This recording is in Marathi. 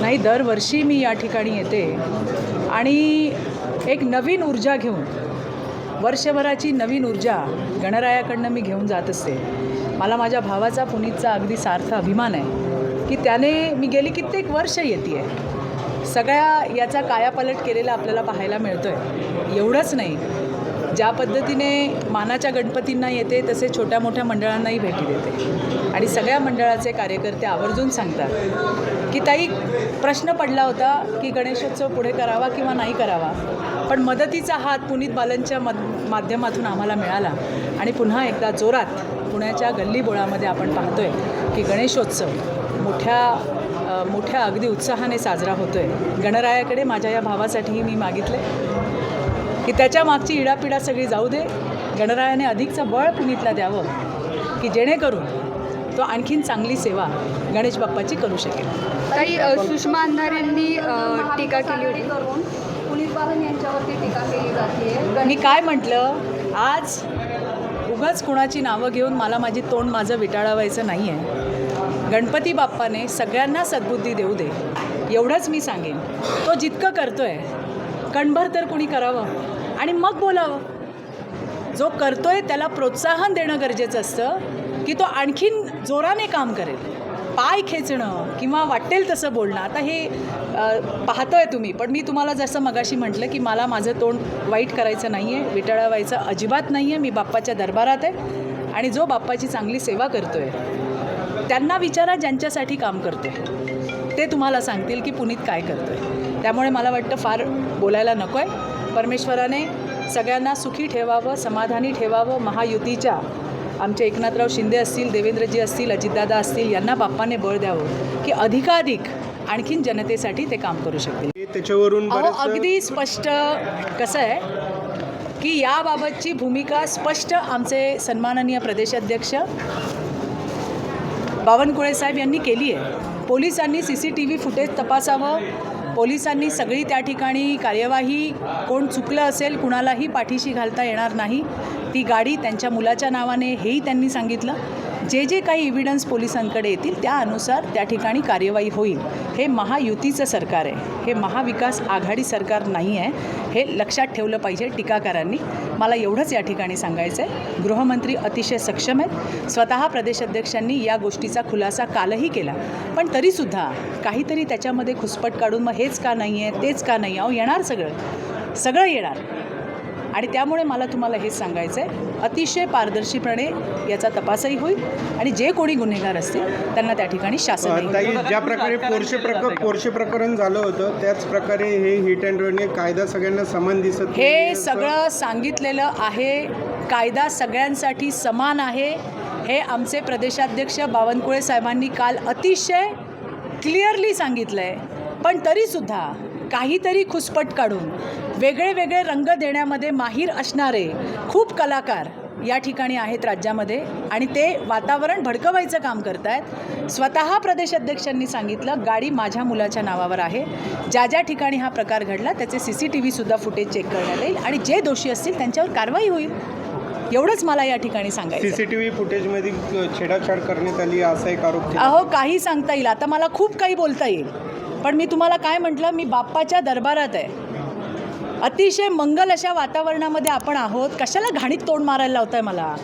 नाही दरवर्षी मी या ठिकाणी येते. आणि एक नवीन ऊर्जा घेऊन वर्षभराची नवीन ऊर्जा गणरायाकडनं मी घेऊन जात असते. मला माझ्या भावाचा पुनीतचा अगदी सार्थ अभिमान आहे की त्याने मी गेली कित्येक वर्ष येते आहे सगळ्या याचा कायापालट केलेला आपल्याला पाहायला मिळतो आहे एवढंच नाही ज्या पद्धतीने मानाच्या गणपतींना येते तसे छोट्या मोठ्या मंडळांनाही भेटी देते. आणि सगळ्या मंडळाचे कार्यकर्ते आवर्जून सांगतात की ताई प्रश्न पडला होता की गणेशोत्सव पुढे करावा किंवा नाही करावा? पण मदतीचा हात पुनीत बालनच्या मद माध्यमातून आम्हाला मिळाला. आणि पुन्हा एकदा जोरात पुण्याच्या गल्लीबोळामध्ये आपण पाहतोय की गणेशोत्सव मोठ्या मोठ्या अगदी उत्साहाने साजरा होतो आहे गणरायाकडे माझ्या या भावासाठीही मी मागितले. की त्याच्या मागची इडापिडा सगळी जाऊ दे. गणरायाने अधिकचं बळ पुनीतला द्यावं की जेणेकरून तो आणखीन चांगली सेवा गणेश बाप्पाची करू शकेल. काही सुषमा अंधारेंनी टीका केली होती. करून पुनीत बालन यांच्यावरती टीका केली जाते मी काय म्हटलं? आज उगाच कुणाची नावं घेऊन मला माझी तोंड माझं विटाळावायचं नाही आहे गणपती बाप्पाने सगळ्यांना सद्बुद्धी देऊ दे. एवढंच मी सांगेन. तो जितकं करतोय कणभर तर कुणी करावं? आणि मग बोलावं. जो करतोय त्याला प्रोत्साहन देणं गरजेचं असतं की तो आणखीन जोराने काम करेल. पाय खेचणं किंवा वाटेल तसं बोलणं. आता हे पाहतोय तुम्ही पण मी तुम्हाला जसं मगाशी म्हटलं की मला माझं तोंड वाईट करायचं नाही आहे विटाळावायचं अजिबात नाही आहे मी बाप्पाच्या दरबारात आहे. आणि जो बाप्पाची चांगली सेवा करतोय त्यांना विचारा ज्यांच्यासाठी काम करतोय. ते तुम्हाला सांगतील की पुनीत काय करतोय. त्यामुळे मला वाटतं फार बोलायला नको आहे परमेश्वराने सगळ्यांना सुखी ठेवावं समाधानी ठेवावं. महायुतीच्या आमचे एकनाथराव शिंदे असतील देवेंद्रजी असतील अजितदादा असतील यांना बाप्पाने बळ द्यावं की अधिकाधिक आणखीन जनतेसाठी ते काम करू शकतील. त्याच्यावरून अगदी स्पष्ट कसं आहे की याबाबतची भूमिका स्पष्ट आमचे सन्माननीय प्रदेशाध्यक्ष बावनकुळे साहेब यांनी केली आहे. पोलिसांनी C C T V footage तपासावं. पोलिसांनी सगळी त्या ठिकाणी कार्यवाही कोण चुकलं असेल कुणालाही पाठीशी घालता येणार नाही. ती गाडी त्यांच्या मुलाच्या नावाने हेही त्यांनी सांगितलं. जे जे काही इव्हिडन्स पोलिसांकडे येतील त्यानुसार त्या ठिकाणी कार्यवाही होईल. हे महायुतीचं सरकार आहे. हे महाविकास आघाडी सरकार नाही आहे. हे लक्षात ठेवलं पाहिजे टीकाकारांनी. मला एवढंच या ठिकाणी सांगायचं आहे गृहमंत्री अतिशय सक्षम आहेत. स्वतः प्रदेशाध्यक्षांनी या गोष्टीचा खुलासा कालही केला. पण तरीसुद्धा काहीतरी त्याच्यामध्ये खुसपट काढून मग हेच का नाही आहे तेच का नाही? अहो येणार सगळं. सगळं येणार. आणि त्यामुळे मला तुम्हाला हेच सांगायचं आहे अतिशय पारदर्शीपणे याचा तपासही होईल आणि जे कोणी गुन्हेगार असतील त्यांना त्या ठिकाणी शासन ज्या प्रकारे पोर्शे प्रकर पोर्शे प्रकरण झालं होतं त्याच प्रकारे हे हिट अँड रन कायदा सगळ्यांना समान दिसत हे सगळं सांगितलेलं आहे. कायदा सगळ्यांसाठी समान आहे. हे आमचे प्रदेशाध्यक्ष बावनकुळे साहेबांनी काल अतिशय क्लिअरली सांगितलं आहे पण तरीसुद्धा काहीतरी खुसपट काढून वेगळे वेगळे रंग देण्यामध्ये माहीर असणारे खूप कलाकार या ठिकाणी आहेत राज्यामध्ये आणि ते वातावरण भडकवायचं काम करत आहेत स्वतः प्रदेशाध्यक्षांनी सांगितलं गाडी माझ्या मुलाच्या नावावर आहे. ज्या ज्या ठिकाणी हा प्रकार घडला त्याचे सी सी टी व्हीसुद्धा फुटेज चेक करण्यात येईल आणि जे दोषी असतील त्यांच्यावर कारवाई होईल. एवढंच मला या ठिकाणी सांगायचं. आहे. सीसीटीव्ही फुटेजमध्ये छेडाछाड करण्यात आली असा एक आरोप अहो काही सांगता येईल. आता मला खूप काही बोलता येईल. पण मी तुम्हाला काय म्हटलं मी बाप्पाच्या दरबारात आहे. अतिशय मंगल अशा वातावरणामध्ये आपण आहोत. कशाला घाणीत तोंड मारायला लावताय मला?